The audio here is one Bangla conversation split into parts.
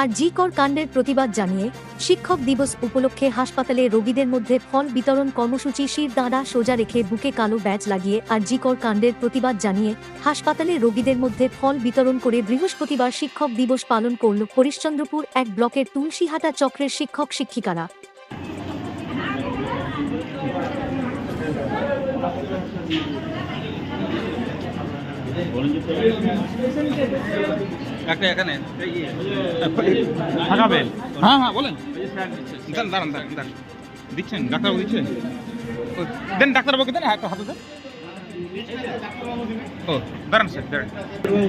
আর জি কর কাণ্ডের প্রতিবাদ জানিয়ে শিক্ষক দিবস উপলক্ষে হাসপাতালে রোগীদের মধ্যে ফল বিতরণ কর্মসূচি শির দাঁড়া সোজা রেখে বুকে কালো ব্যাজ লাগিয়ে আর জি কর কাণ্ডের প্রতিবাদ জানিয়ে হাসপাতালে রোগীদের মধ্যে ফল বিতরণ করে বৃহস্পতিবার শিক্ষক দিবস পালন করল হরিশ্চন্দ্রপুর এক ব্লকের তুলসীহাটা চক্রের শিক্ষক শিক্ষিকারা। একটা এখানে? থাকাবেন হ্যাঁ হ্যাঁ বলেন। দাঁড়ান দাঁড়ান দাঁড়ান দিচ্ছেন ডাক্তারবাবু দিচ্ছেন? দেন ডাক্তারবাবুকে দেন একটা হাতে দেন। ও দাঁড়ান স্যার দাঁড়ান। হুম,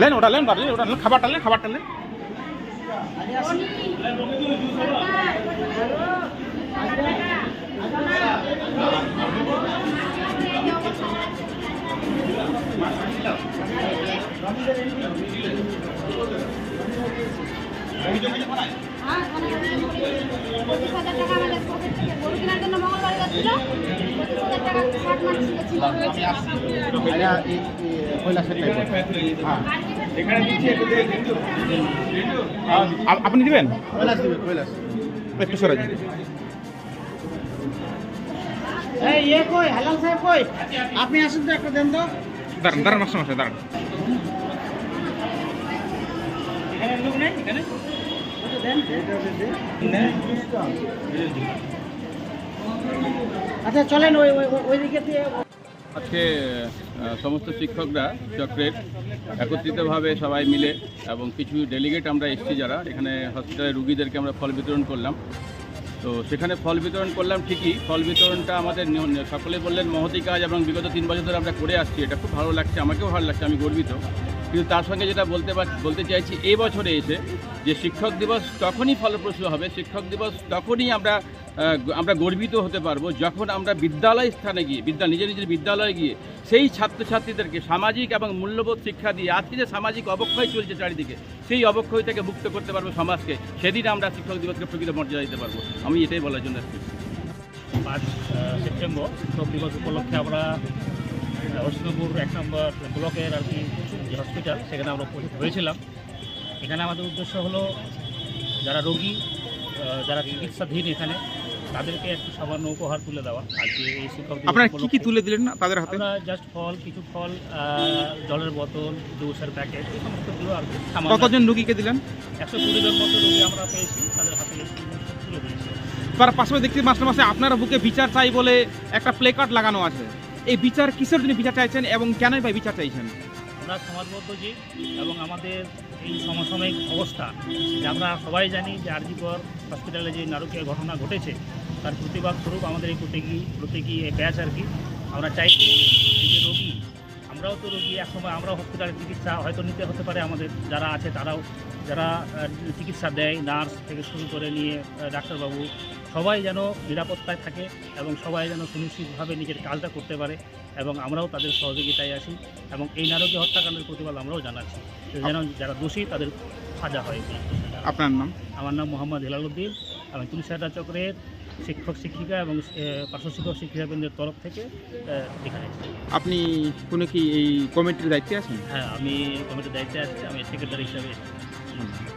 লেন ওটা লেন বাড়ি ওটা লেন খাবারটা লেন খাবারটা লেন। জন্য মঙ্গলবারে যাচ্ছিল পঁচিশ হাজার টাকা ষাট মাস ছিল রয়েছে আ- আপনি দিবেন? একটু সরে যান এই ইয়ে কই? আপনি আসুন তো একটা দেন তো। দাঁড়ান দাঁড়ান মাস্টার মাস্টার দাঁড়ান। এখানে লোক নেই? এখানে? দেন। আচ্ছা চলেন ওই ওই দিকে দিয়ে। আজকে সমস্ত শিক্ষকরা চক্রের একত্রিতভাবে সবাই মিলে এবং কিছু ডেলিগেট আমরা এসেছি যারা, এখানে হসপিটালের রুগীদেরকে আমরা ফল বিতরণ করলাম। তো সেখানে ফল বিতরণ করলাম ঠিকই, ফল বিতরণটা আমাদের সকলে বললেন মহতি কাজ এবং বিগত তিন বছর ধরে আমরা করে আসছি, এটা খুব ভালো লাগছে, আমাকেও ভালো লাগছে, আমি গর্বিত। কিন্তু তার সঙ্গে যেটা বলতে বলতে চাইছি, এই বছরে এসে যে শিক্ষক দিবস তখনই ফলপ্রসূ হবে, শিক্ষক দিবস তখনই আমরা আমরা গর্বিত হতে পারব যখন আমরা বিদ্যালয় স্থানে গিয়ে, বিদ্যা, নিজের নিজের বিদ্যালয়ে গিয়ে সেই ছাত্রছাত্রীদেরকে সামাজিক এবং মূল্যবোধ শিক্ষা দিয়ে আজকে যে সামাজিক অবক্ষয় চলছে চারিদিকে, সেই অবক্ষয় থেকে মুক্ত করতে পারব সমাজকে। সেদিন আমরা শিক্ষক দিবসকে প্রকৃত মর্যাদা দিতে পারব। আমি এটাই বলার জন্য পাঁচ সেপ্টেম্বর, শিক্ষক দিবস উপলক্ষে আমরা হরিশ্চন্দ্রপুর এক নম্বর ব্লকের আর কি যে হসপিটাল সেখানে আমরা উপস্থিত হয়েছিলাম। এখানে আমাদের উদ্দেশ্য হলো যারা রোগী যারা চিকিৎসাধীন এখানে তাদেরকে একটু সামান্য উপহার তুলে দেওয়া। আজকে এই শিক্ষক আপনারা কি কি তুলে দিলেন না তাদের হাতে? আমরা জাস্ট ফল কিছু ফল জলের বোতল জুসের প্যাকেট এই সমস্তগুলো আর কি কতজন রুগীকে দিলেন? একশো কুড়ি জন মতো রোগী আমরা পেয়েছি তাদের হাতে তুলে দিয়েছি। তার পাশাপাশি দেখছি মাস্টার মাসে আপনারা বুকে বিচার চাই বলে একটা প্লে কার্ড লাগানো আছে। এই বিচার কিসের জন্য বিচার চাইছেন এবং কেনই বা বিচার চাইছেন? আমরা সমাজবদ্ধ জীব এবং আমাদের এই সমসাময়িক অবস্থা, যে আমরা সবাই জানি যে আরজিকর হসপিটালে যে নারকীয় ঘটনা ঘটেছে, তার প্রতিবাদ স্বরূপ আমাদের এই প্রতীকী প্রতীকী এই ব্যাচ আর কি। আমরা চাইছি যে রোগী আমরাও তো রোগী একসময় আমরাও হসপিটালের চিকিৎসা হয়তো নিতে হতে পারে আমাদের যারা আছে তারাও যারা চিকিৎসা দেয় নার্স থেকে শুরু করে নিয়ে ডাক্তারবাবু সবাই যেন নিরাপত্তায় থাকে এবং সবাই যেন সুনিশ্চিতভাবে নিজের কাজটা করতে পারে এবং আমরাও তাদের সহযোগিতায় আসি এবং এই নারকীয় হত্যাকাণ্ডের প্রতিবাদ আমরাও জানাচ্ছি। যেন যারা দোষী তাদের সাজা হয়। আপনার নাম? আমার নাম মোহাম্মদ হেলালুদ্দিন আমি তুলসাটা চক্রের শিক্ষক শিক্ষিকা এবং পার্শ্ব শিক্ষক শিক্ষিকা কেন্দ্রের তরফ থেকে এখানে আপনি কোনো কি এই কমিটির দায়িত্বে আছেন? হ্যাঁ আমি কমিটির দায়িত্বে আছি আমি সেক্রেটারি হিসাবে।